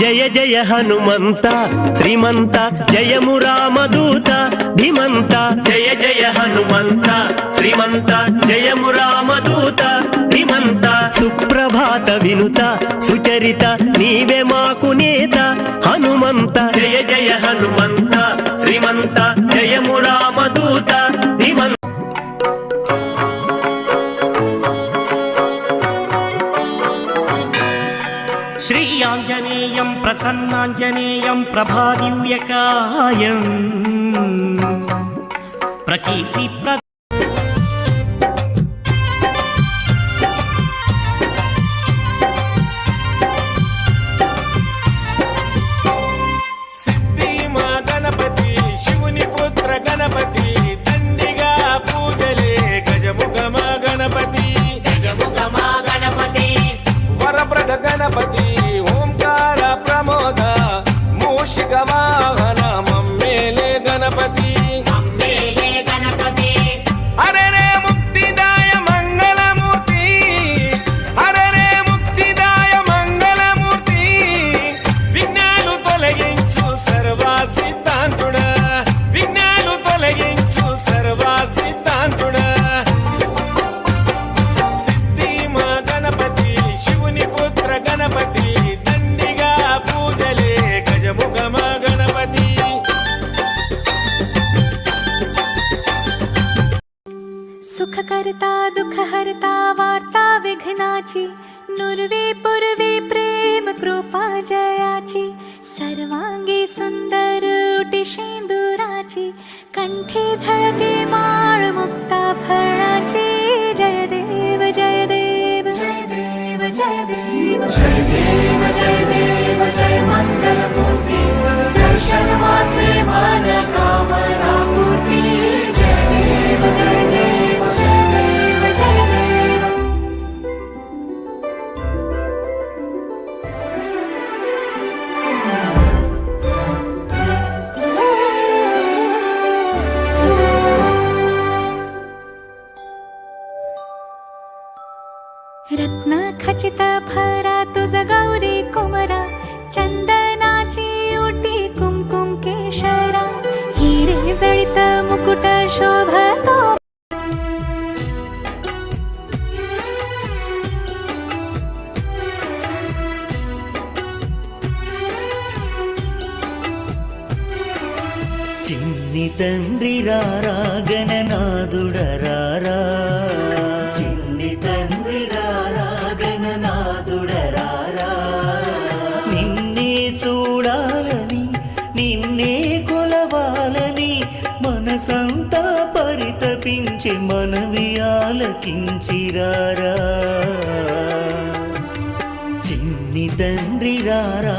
జయ జయ హనుమంత శ్రీమంత జయము రామదూత ధీమంత జయ జయ హనుమంత శ్రీమంత జయము రామదూత ధీమంత సుప్రభాత వినుత సుచరిత నీవే మాకు నేత హనుమంత జయ జయ హనుమంత. శ్రీ ఆంజనేయం ప్రసన్నాంజనేయం ప్రభాదివ్యకాయం. ప్రకీర్తి ప్ర गणपती. सुखकर्ता दुःखहर्ता वार्ता विघ्नाची नुर्वे पूर्वे प्रेम कृपा जयाची सर्वांगी सुंदर उटी शेंदुराची कंठे झळके माळ मुक्ता फळाची जय देव. जय देव जय देव जय देव जय देव जय देव जय मंगल. रत्न खचित भरा तुझ गौरी कुमरा चंदनाची ओटी कुमकुम केशरा हिरे जडित मुकुट शोभतो చిన్ని తండ్రి రారా గణనాథుడరారా కొలవాలని నిన్నే కొలవాలని మనసంతా పరితపించి మనవి ఆలకించిరారా. చిన్ని తండ్రి రారా